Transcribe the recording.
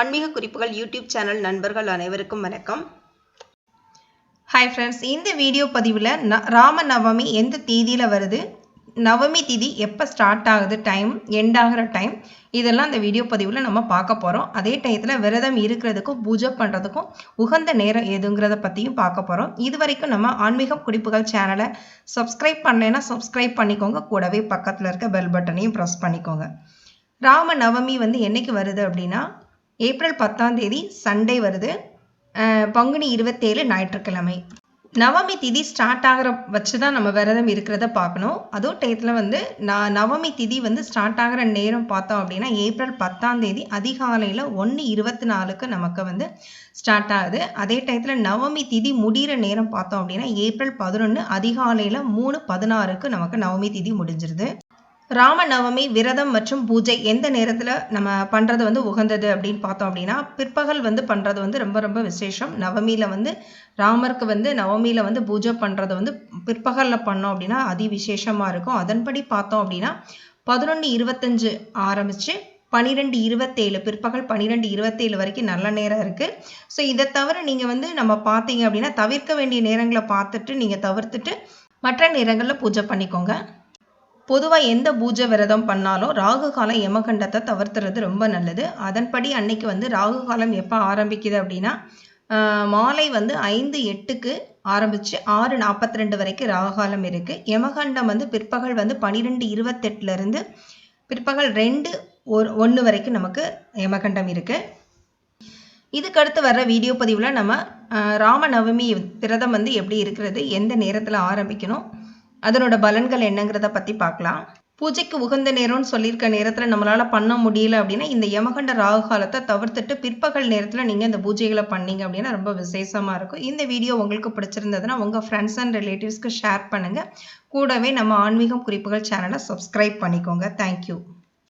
ஆன்மீக குறிப்புகள் YouTube channel நண்பர்கள் அனைவருக்கும் வணக்கம். ஹாய் ஃப்ரெண்ட்ஸ் இந்த வீடியோ பதிவில் ந ராம நவமி எந்த தேதியில் வருது? நவமி திதி எப்போ ஸ்டார்ட் ஆகுது டைம் எண்ட் ஆகிற டைம் இதெல்லாம் இந்த வீடியோ பதிவில் நம்ம பார்க்க போகிறோம் அதே டயத்தில் விரதம் இருக்கிறதுக்கும் பூஜை பண்ணுறதுக்கும் உகந்த நேரம் எதுங்கிறத பற்றியும் பார்க்க போகிறோம் இது வரைக்கும் நம்ம ஆன்மீகம் குறிப்புகள் சேனலை சப்ஸ்கிரைப் பண்ணலைன்னா சப்ஸ்கிரைப் பண்ணிக்கோங்க. கூடவே பக்கத்தில் இருக்க பெல் பட்டனையும் ப்ரெஸ் பண்ணிக்கோங்க. ராம நவமி வந்து என்னைக்கு வருது அப்படின்னா ஏப்ரல் பத்தாம் தேதி சண்டே வருது. பங்குனி இருபத்தேழு ஞாயிற்றுக்கிழமை. நவமி திதி ஸ்டார்ட் ஆகிற வச்சு தான் நம்ம விரதம் இருக்கிறத பார்க்கணும். அதுவும் டயத்தில் வந்து நான் நவமி திதி வந்து ஸ்டார்ட் ஆகிற நேரம் பார்த்தோம் அப்படின்னா ஏப்ரல் பத்தாம் தேதி அதிகாலையில் ஒன்று இருபத்தி நாலுக்கு நமக்கு வந்து ஸ்டார்ட் ஆகுது. அதே டயத்தில் நவமி திதி முடிகிற நேரம் பார்த்தோம் அப்படின்னா ஏப்ரல் பதினொன்று அதிகாலையில் மூணு பதினாறுக்கு நமக்கு நவமி திதி முடிஞ்சிருது. ராம நவமி விரதம் மற்றும் பூஜை எந்த நேரத்தில் நம்ம பண்ணுறது வந்து உகந்தது அப்படின்னு பார்த்தோம் அப்படின்னா பிற்பகல் வந்து பண்ணுறது வந்து ரொம்ப ரொம்ப விசேஷம். நவமியில் வந்து ராமருக்கு வந்து நவமியில் வந்து பூஜை பண்ணுறது வந்து பிற்பகலில் பண்ணோம் அப்படின்னா அதி விசேஷமாக இருக்கும். அதன்படி பார்த்தோம் அப்படின்னா பதினொன்று இருபத்தஞ்சு ஆரம்பித்து பன்னிரெண்டு இருபத்தேழு பிற்பகல் பன்னிரெண்டு இருபத்தேழு வரைக்கும் நல்ல நேரம் இருக்குது ஸோ இதை தவிர நீங்கள் வந்து நம்ம பார்த்தீங்க அப்படின்னா தவிர்க்க வேண்டிய நேரங்களை பார்த்துட்டு நீங்கள் தவிர்த்துட்டு மற்ற நேரங்களில் பூஜை பண்ணிக்கோங்க. பொதுவாக எந்த பூஜை விரதம் பண்ணாலும் ராகு காலம் யமகண்டத்தை தவிர்த்துறது ரொம்ப நல்லது. அதன்படி அன்னைக்கு வந்து ராகு காலம் எப்போ ஆரம்பிக்குது அப்படின்னா மாலை வந்து ஐந்து எட்டுக்கு ஆரம்பித்து ஆறு நாற்பத்தி ரெண்டு வரைக்கும் ராகு காலம் இருக்குது யமகண்டம் வந்து பிற்பகல் வந்து பன்னிரெண்டு இருபத்தெட்டுலேருந்து பிற்பகல் ரெண்டு ஒரு ஒன்று வரைக்கும் நமக்கு யமகண்டம் இருக்குது இதுக்கு அடுத்து வர்ற வீடியோ பதிவில் நம்ம ராமநவமி விரதம் வந்து எப்படி இருக்கிறது எந்த நேரத்தில் ஆரம்பிக்கணும் அதனோட பலன்கள் என்னங்கிறத பற்றி பார்க்கலாம் பூஜைக்கு உகந்த நேரம்னு சொல்லியிருக்க நேரத்தில் நம்மளால் பண்ண முடியல அப்படின்னா இந்த யமகண்ட ராகு காலத்தை தவிர்த்துட்டு பிற்பகல் நேரத்தில் நீங்கள் இந்த பூஜைகளை பண்ணீங்க அப்படின்னா ரொம்ப விசேஷமாக இருக்கும். இந்த வீடியோ உங்களுக்கு பிடிச்சிருந்ததுன்னா உங்கள் ஃப்ரெண்ட்ஸ் அண்ட் ரிலேட்டிவ்ஸ்க்கு ஷேர் பண்ணுங்கள் கூடவே நம்ம ஆன்மீகம் குறிப்புகள் சேனலை சப்ஸ்கிரைப் பண்ணிக்கோங்க. தேங்க்யூ